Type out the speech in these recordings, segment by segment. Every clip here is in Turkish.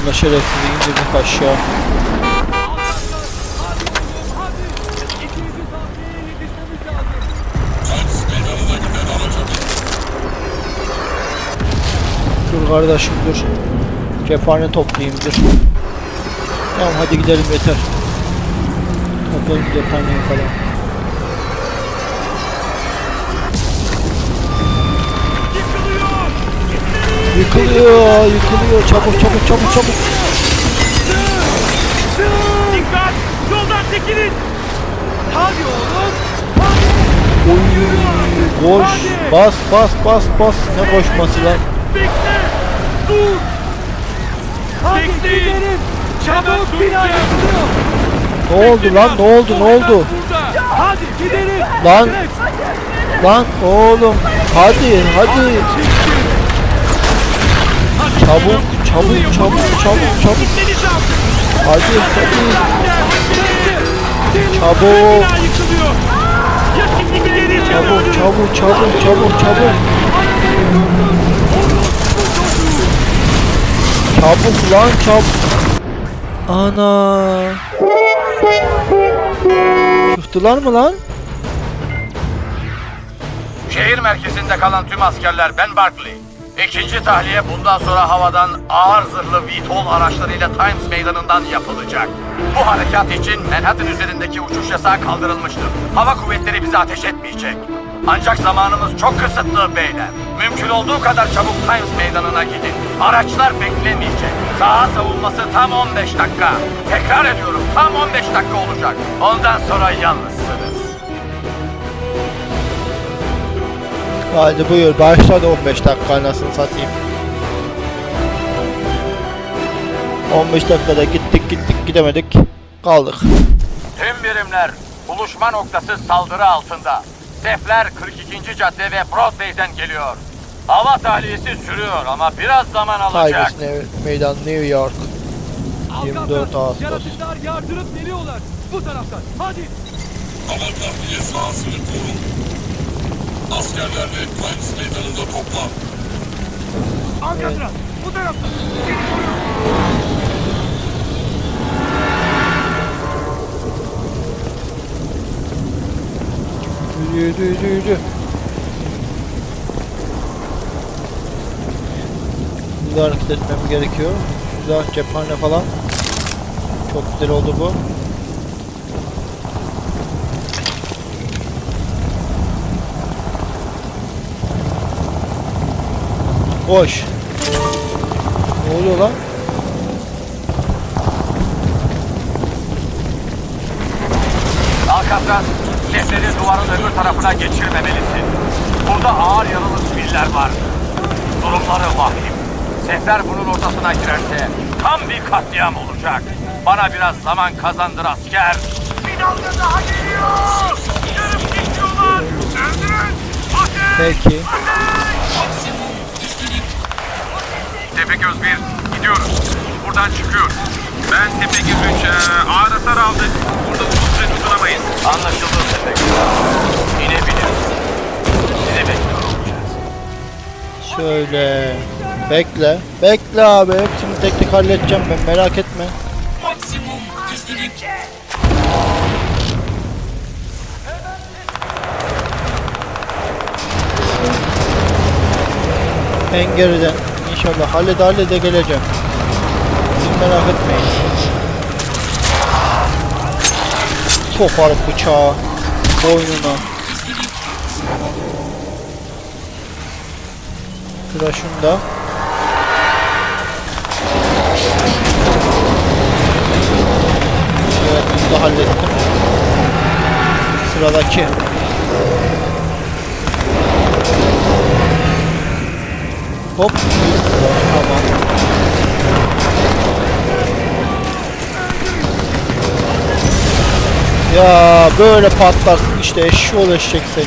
Sonunda şerefsizi indirdik aşağı. Dur kardeşim dur. Cephane toplayayım dur. Tamam hadi gidelim yeter. Toplayalım cephaneyi falan. Yıkılıyor, yıkılıyor. Çabuk, çabuk, çabuk, çabuk. Dikkat! Yoldan çekilin! Hadi oğlum! Oy, koş. Bas, bas, bas, bas. Ne koşması lan? Bekle! Dur! Hadi gidelim! Çabuk bina yapılıyor! Ne oldu lan? Ne oldu? Ne oldu? Hadi gidelim! Lan, lan oğlum. Hadi, hadi. Çabuk, çabuk, çabuk, çabuk, çabuk. Hadi, hadi. Çabuk. Çabuk, çabuk, çabuk, çabuk, çabuk. Çabuk lan çabuk. Ana. Çıktılar mı lan? Şehir merkezinde kalan tüm askerler Ben Barkley. İkinci tahliye bundan sonra havadan ağır zırhlı VTOL araçlarıyla Times meydanından yapılacak. Bu harekat için Manhattan üzerindeki uçuş yasağı kaldırılmıştır. Hava kuvvetleri bize ateş etmeyecek. Ancak zamanımız çok kısıtlı beyler. Mümkün olduğu kadar çabuk Times meydanına gidin. Araçlar beklemeyecek. Saha savunması tam 15 dakika. Tekrar ediyorum tam 15 dakika olacak. Ondan sonra yalnızsınız. Hadi buyur başladı 15 dakika anasını satayım. 15 dakikada gittik gittik gidemedik kaldık. Tüm birimler buluşma noktası saldırı altında. Sefler 42. cadde ve Broadway'den geliyor. Hava tahliyesi sürüyor ama biraz zaman alacak. Tigers New- Meydan New York. 24 Ağustos. Yaratıklar yardırıp geliyorlar. Bu taraftan. Hadi. Hava tahliye sahasını korun. Askerlerle Times meydanında toplan. Alcatraz. Bu taraftan. Seni koruyorum. Yürü yürü yürü yürü. Hızlı hareket etmem gerekiyor. Güzel cephane falan. Çok güzel oldu bu. Koş. Ne oluyor lan? Alcatraz, sefleri duvarın öbür tarafına geçirmemelisin. Burada ağır yaralı siviller var. Durumları vahim. Sefler bunun ortasına girerse tam bir katliam olacak. Bana biraz zaman kazandır asker. Bir dalga daha geliyor. Yarım geçiyorlar. Öldürün. Ateş. Peki. Tepegöz 1, gidiyoruz. Buradan çıkıyoruz. Ben Tepegöz 3, ağır hasar aldık. Burada uzun süre tutunamayız. Anlaşıldı Tepegöz. İnebiliriz. Sizi bekliyor olacağız. Şöyle. Bekle. Bekle abi. Hepsini tek tek halledeceğim ben merak etme. Maksimum hızlılık. En geriden. İnşallah hallede hallede geleceğim. Merak etmeyin. Sokarım bıçağı boynuna. Sıra şunda. Evet bunu da hallettim. Sıradaki. Hop. Tamam. Ya böyle patlarsın işte eşşoğlu eşek seni.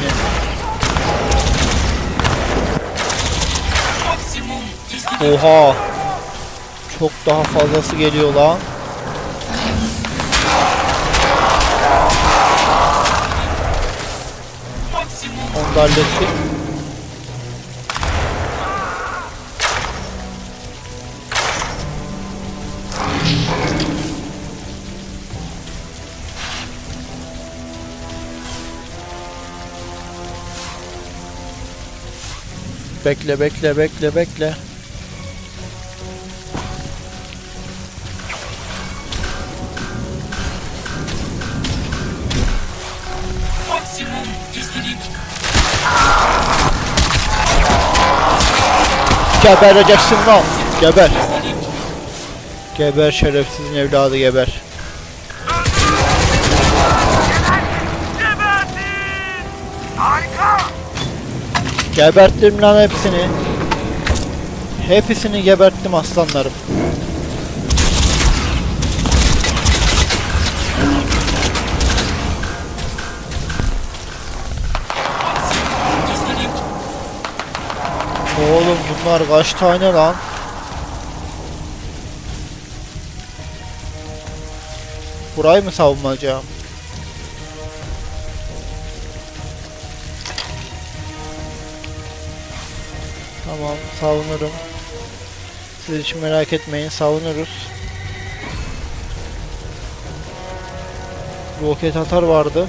Oha. Çok daha fazlası geliyor lan. Onu da hallettik. Bekle bekle bekle bekle. Maksimum gizlilik. Gebereceksin lan. Geber. Geber şerefsizin evladı geber. Geberttim lan hepsini. Hepsini geberttim aslanlarım. Oğlum bunlar kaç tane lan? Burayı mı savunacağım? Tamam savunurum. Siz hiç merak etmeyin savunuruz. Roket atar vardı.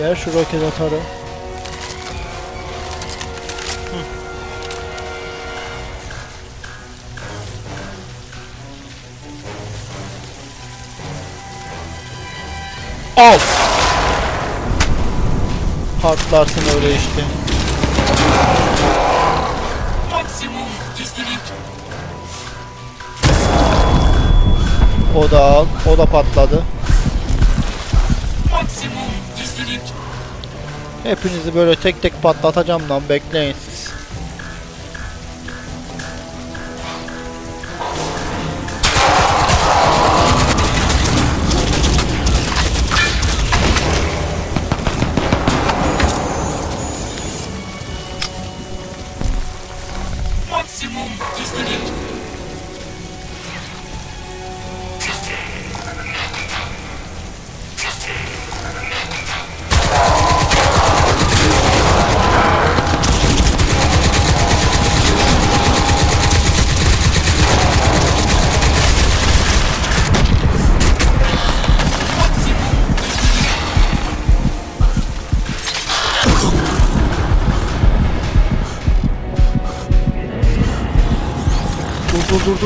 Ver şu roket atarı. Al. Patlarsın öyle işte. Maksimum gizlilik. O da al. O da patladı. Maksimum gizlilik. Hepinizi böyle tek tek patlatacağım lan bekleyin siz.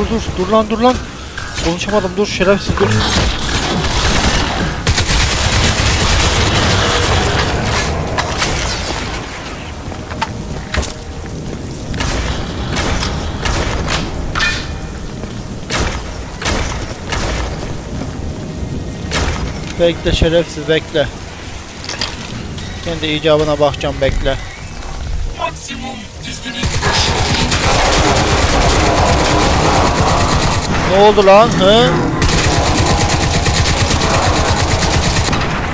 Dur dur dur lan dur lan. Konuşamadım dur şerefsiz dur. Bekle şerefsiz bekle. Kendi icabına bakacağım bekle. Maksimum gizlilik. Ne oldu lan? Hı?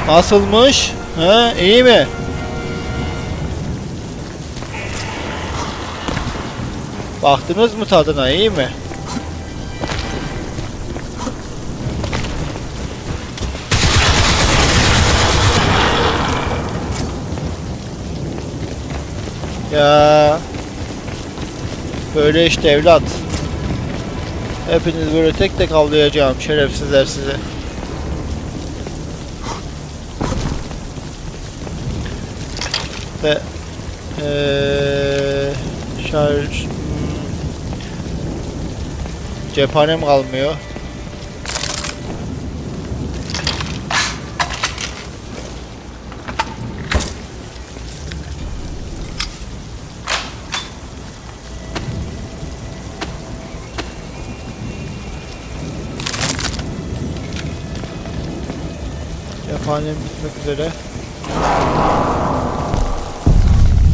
Nasılmış? Hı? İyi mi? Baktınız mı tadına iyi mi? Ya böyle işte evlat. Hepiniz böyle tek tek avlayacağım şerefsizler sizi. Ve eee şarj hmm, cephanem kalmıyor. Cephanem bitmek üzere.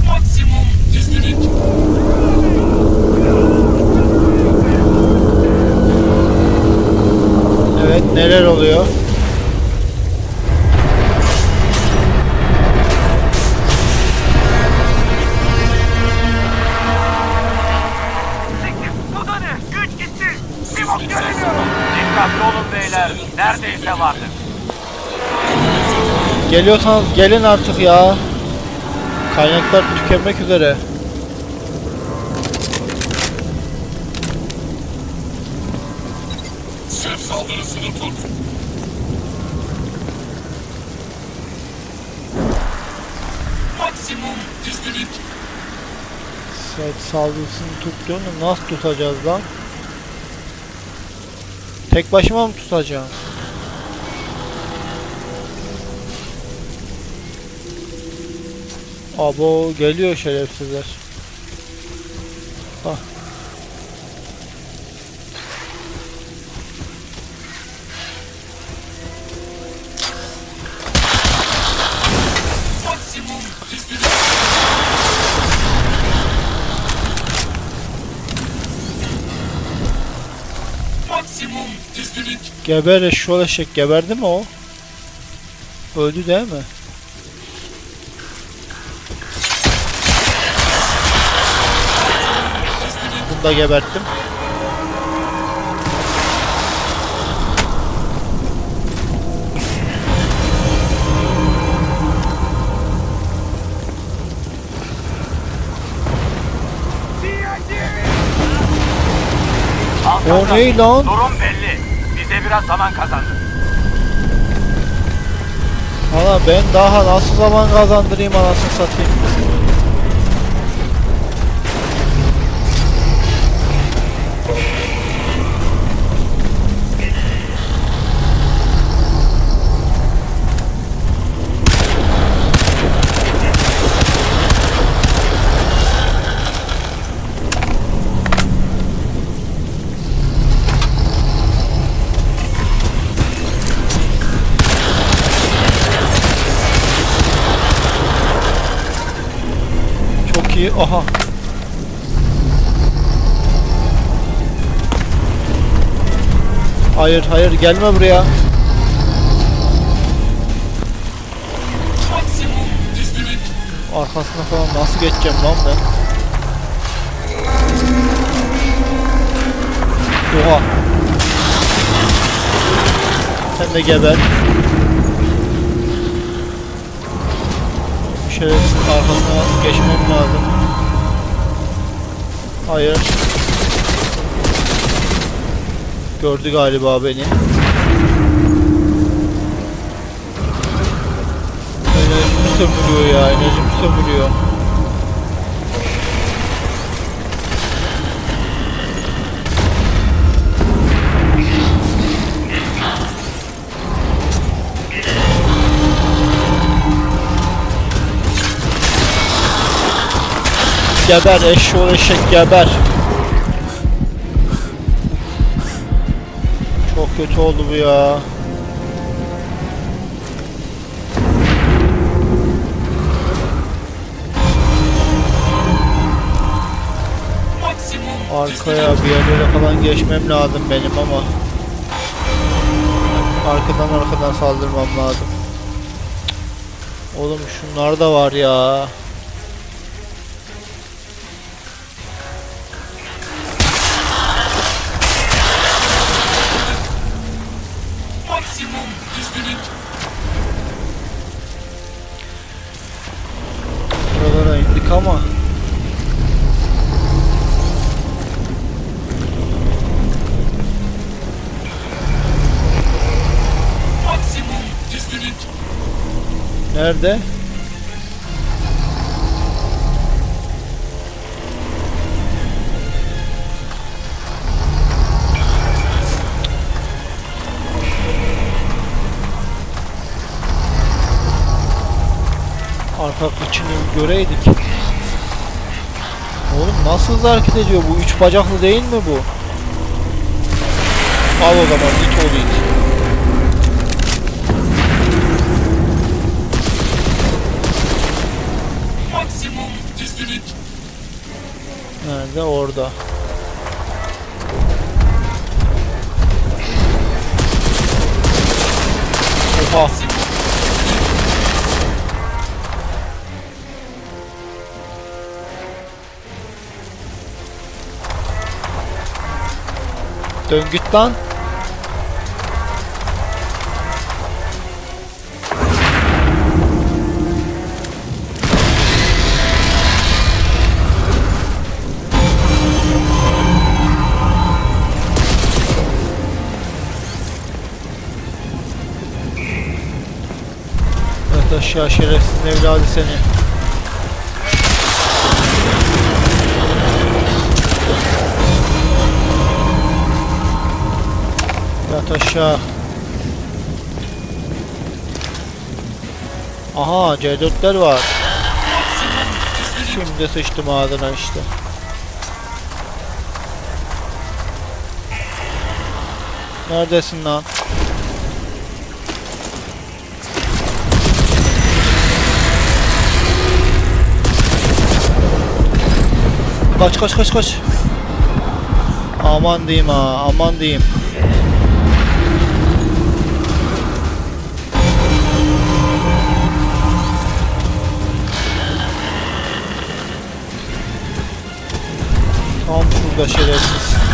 Maksimum gizlilik. Evet neler oluyor? Dikkatli olun beyler. Neredeyse vardık. Geliyorsanız gelin artık ya. Kaynaklar tükenmek üzere. Şef saldırısını tut. gizlilik, Set saldırısını tuttuğunu nasıl tutacağız lan? Tek başıma mı tutacağım? Abo geliyor şerefsizler. Hah. Geber eşşoğlu eşek geberdi mi o? Öldü değil mi? Da geberttim. O ne lan? Durum belli. Bize biraz zaman kazandı. Valla ben daha nasıl zaman kazandırayım anasını satayım. Aha. Hayır hayır gelme buraya. Arkasına falan nasıl geçeceğim lan ben? Oha. Sen de geber. Bu şerefsizin arkasına geçmem lazım. Hayır. Gördü galiba beni. Enerjimi sömürüyor ya, enerjimi sömürüyor. Geber eşşoğlu eşek geber. Çok kötü oldu bu ya. Arkaya bir yerlere falan geçmem lazım benim ama arkadan arkadan saldırmam lazım. Oğlum şunlar da var ya. Nerede? Arka kıçını göreydik. Oğlum nasıl hızlı hareket ediyor bu? Üç bacaklı değil mi bu? Al o zaman it ol it. Nerede? Orada. Oha. Dön git lan. ya şerefsiz evladı seni. Yat aşağı. Aha C4'ler var. Şimdi sıçtım ağzına işte. Neredesin lan? Kaç kaç kaç kaç. Aman diyeyim ha, aman diyeyim. Tam şurada şerefsiz.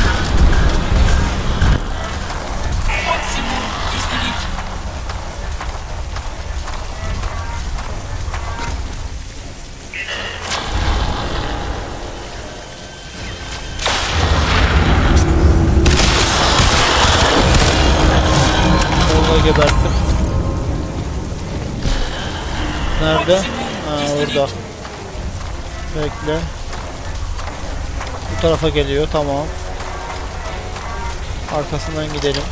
Geberttim. Nerede? Ha orada. Bekle. Bu tarafa geliyor tamam. Arkasından gidelim.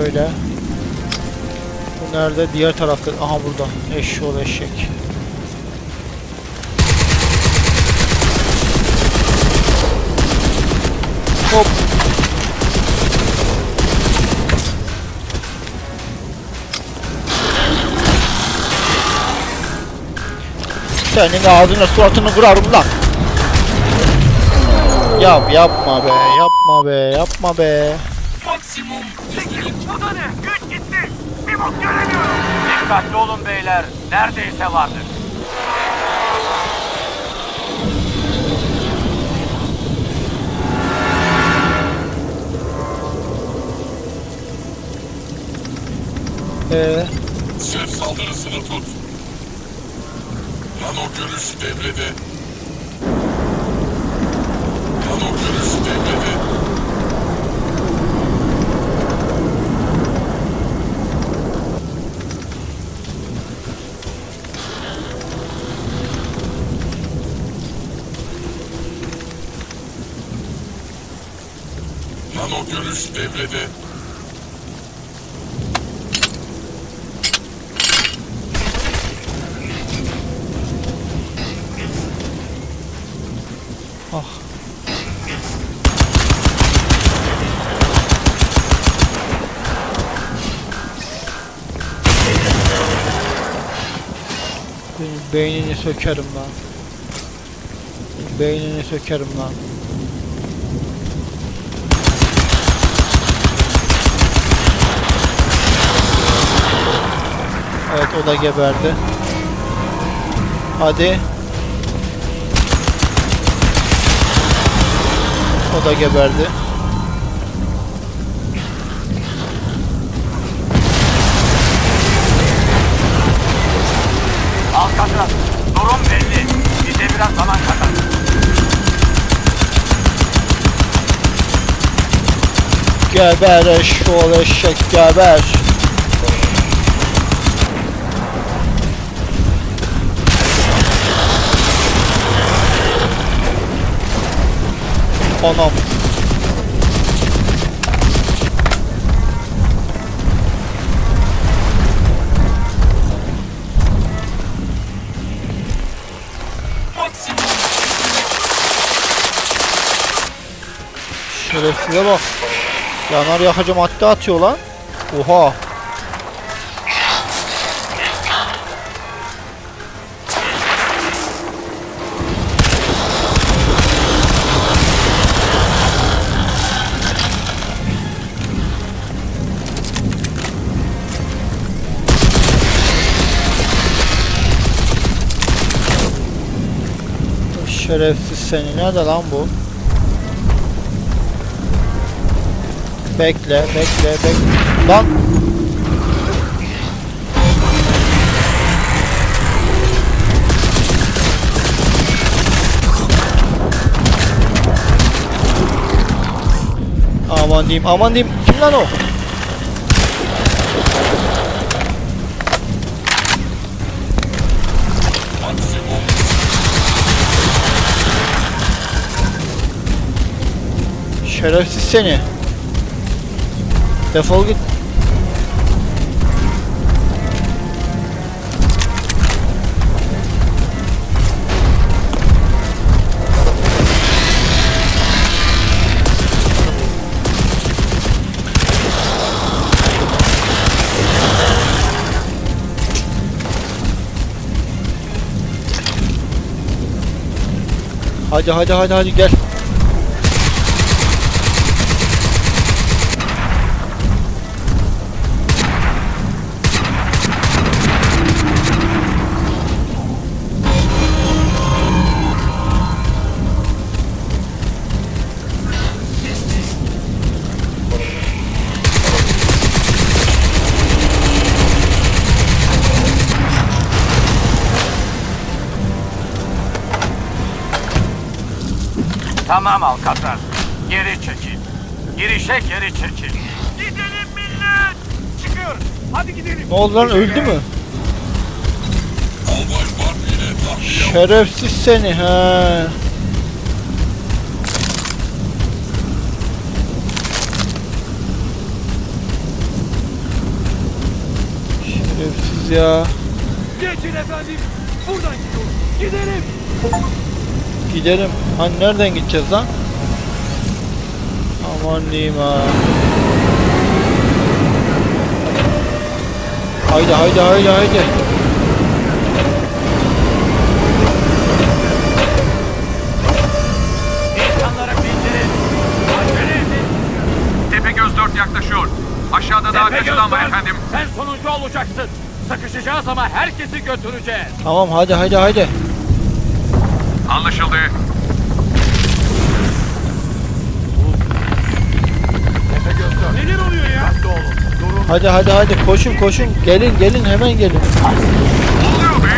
Şöyle. Bu nerede? Diğer tarafta. Aha burada. Eşşoğlu eşek. Hop. Senin ağzına suratını kırarım lan. Yap yapma be yapma be yapma be. Maksimum üstünlük. Bu da ne? Güç gitti. Bir bok göremiyorum. Dikkatli olun beyler. Neredeyse vardır. Ee, Şef saldırısını tut. Nano görüş devrede. Nano görüş devrede. Nano görüş devrede. ah. Benim beynini sökerim lan. Beynini sökerim lan. O da geberdi. Hadi. O da geberdi. Alcatraz, durum belli. Bize biraz zaman kadar. Geber eşşoğlu eşek geber. Anam. Şerefsize bak. Yanar yakıcı madde atıyor lan. Oha. Şerefsiz seni. Nerede lan bu? Bekle, bekle, bekle. Lan! Aman diyeyim, aman diyeyim. Kim lan o? Şerefsiz seni. Defol git. Hadi hadi hadi hadi gel. Tamam Alcatraz. Geri çekil. Girişe geri çekil. Gidelim millet. Çıkıyoruz. Hadi gidelim. Ne oldu lan öldü mü? Şerefsiz seni ha. Şerefsiz ya. Geçin efendim. Buradan gidiyoruz. Gidelim. Gidelim. Hani nereden gideceğiz lan? Aman diyeyim ha. Haydi haydi haydi haydi. İnsanlara bildirin. Acele edin. Tepegöz 4 yaklaşıyor. Aşağıda daha Tepegöz kaçılan var efendim. Sen sonuncu olacaksın. Sıkışacağız ama herkesi götüreceğiz. Tamam hadi haydi haydi. Anlaşıldı. Neler oluyor ya? Hadi hadi hadi koşun koşun. Gelin gelin hemen gelin. Ne oluyor be?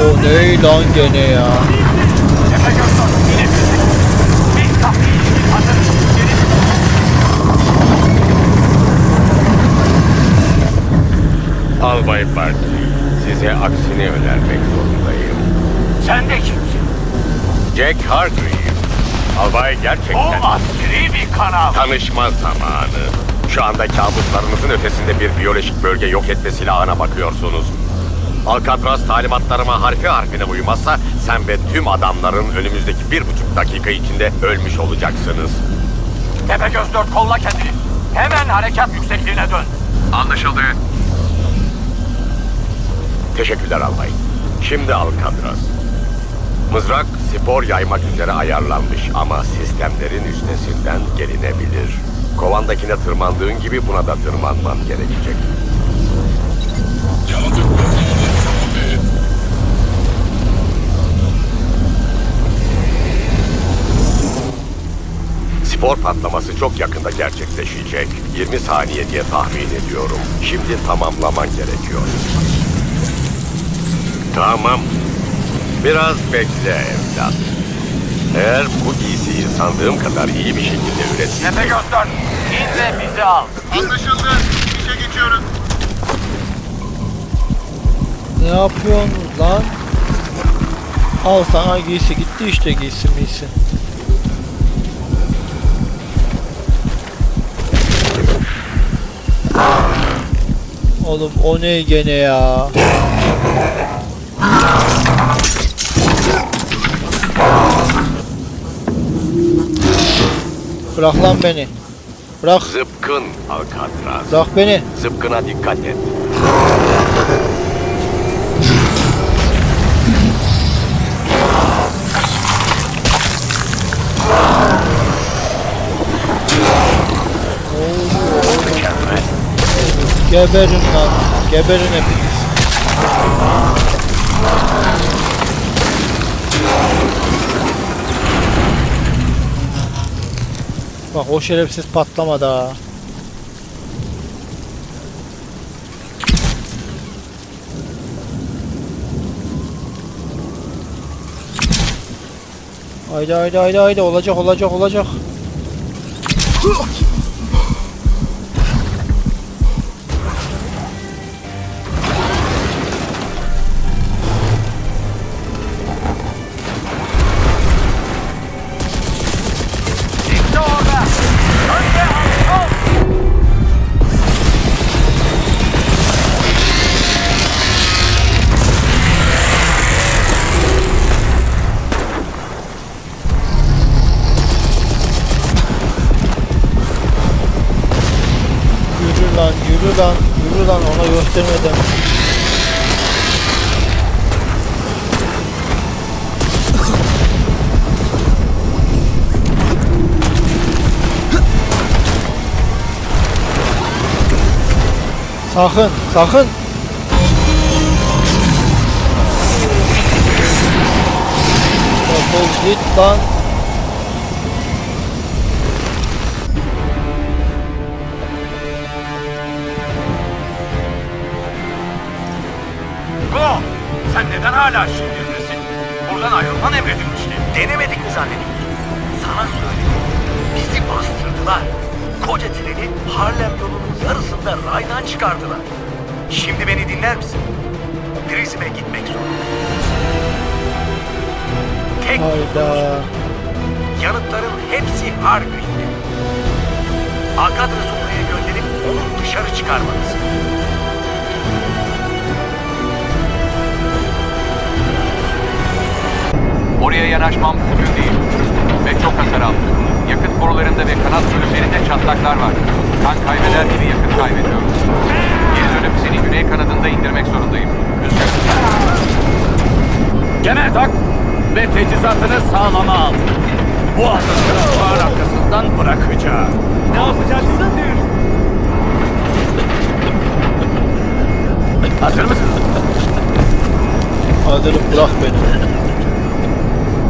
O ne lan gene ya. Albay Barkley, size aksini önermek zorundayım. Sen de kimsin? Jack Hargreave, albay O gerçekten askeri bir kanal. tanışma zamanı. Şu anda kabuslarınızın ötesinde bir biyolojik bölge yok etme silahına bakıyorsunuz. Alcatraz talimatlarıma harfi harfine uymazsa sen ve tüm adamların önümüzdeki bir buçuk dakika içinde ölmüş olacaksınız. Tepegöz dört kolla kendini. Hemen harekat yüksekliğine dön. Anlaşıldı. Teşekkürler albay. Şimdi Alcatraz. Mızrak spor yaymak üzere ayarlanmış ama sistemlerin üstesinden gelinebilir. Kovandakine tırmandığın gibi buna da tırmanman gerekecek. Spor patlaması çok yakında gerçekleşecek. 20 saniye diye tahmin ediyorum. Şimdi tamamlaman gerekiyor. Tamam. Biraz bekle evlat. Eğer bu giysiyi sandığım kadar iyi bir şekilde üretirsen... Tepegöz dört. İn ve bizi al. Anlaşıldı. İşe geçiyoruz. Ne yapıyorsun lan? Al sana giysi gitti işte giysi miysi. Oğlum o ne gene ya? Bırak lan beni. Bırak, Zıpkın Alcatraz. bırak beni. Zıpkına dikkat et. Mükemmel. Geberin lan. Geberin hepiniz. Bak o şerefsiz patlamadı ha. Haydi haydi haydi haydi olacak olacak olacak. Sakın sakın. Defol git lan. Go! Sen neden hala şehirdesin? Buradan ayrılman emredilmişti. Denemedik mi zannediyorsun? Sana söyledim. Bizi bastırdılar. Koca treni Harlem yolunun yarısında raydan çıkardılar. Şimdi beni dinler misin? Prizme gitmek zorundayım. Tek Hayda. yanıtların hepsi Hargreen'de. Alcatraz'ı oraya gönderip onu dışarı çıkarmalısın. Oraya yanaşmam mümkün değil. Ve çok hasar aldım. Yakıt borularında ve kanat bölümlerinde çatlaklar var. Kan kaybeder gibi yakıt kaybediyoruz. Geri dönüp seni güney kanadında indirmek zorundayım. Üzgün. Kemer tak ve teçhizatını sağlama al. Bu atışları duvar arkasından bırakacağız. Ne yapacaksın? Hazır mısın? Hazırım bırak beni.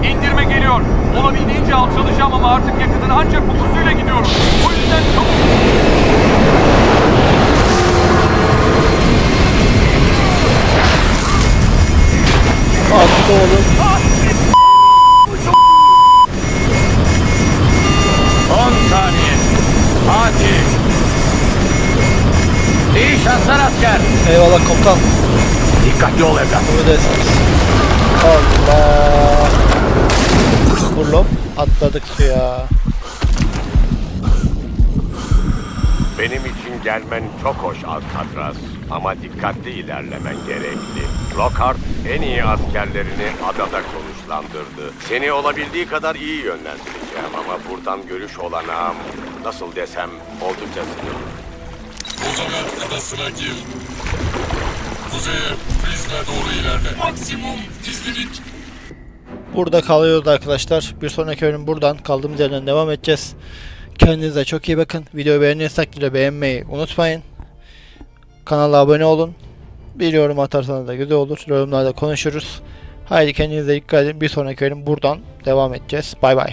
İndirme geliyor. Olabildiğince alçalacağım ama artık yakıtın ancak bu hızıyla gidiyorum. O yüzden çok... Attı oğlum. 10 saniye. Hadi. İyi şanslar asker. Eyvallah komutan. Dikkatli ol evlat. Ödesiniz. Allah. Burlop atladık suya. Benim için gelmen çok hoş Alcatraz. Ama dikkatli ilerlemen gerekli. Lockhart en iyi askerlerini adada konuşlandırdı. Seni olabildiği kadar iyi yönlendireceğim ama buradan görüş olanağım nasıl desem oldukça sınırlı. O zaman adasına gir. Kuzeye, prizme doğru ilerle. Maksimum gizlilik. Burada kalıyoruz arkadaşlar. Bir sonraki bölüm buradan kaldığımız yerden devam edeceğiz. Kendinize çok iyi bakın. Videoyu beğenirsek de beğenmeyi unutmayın. Kanala abone olun. Bir yorum atarsanız da güzel olur. Yorumlarda konuşuruz. Haydi kendinize dikkat edin. Bir sonraki bölüm buradan devam edeceğiz. Bay bay.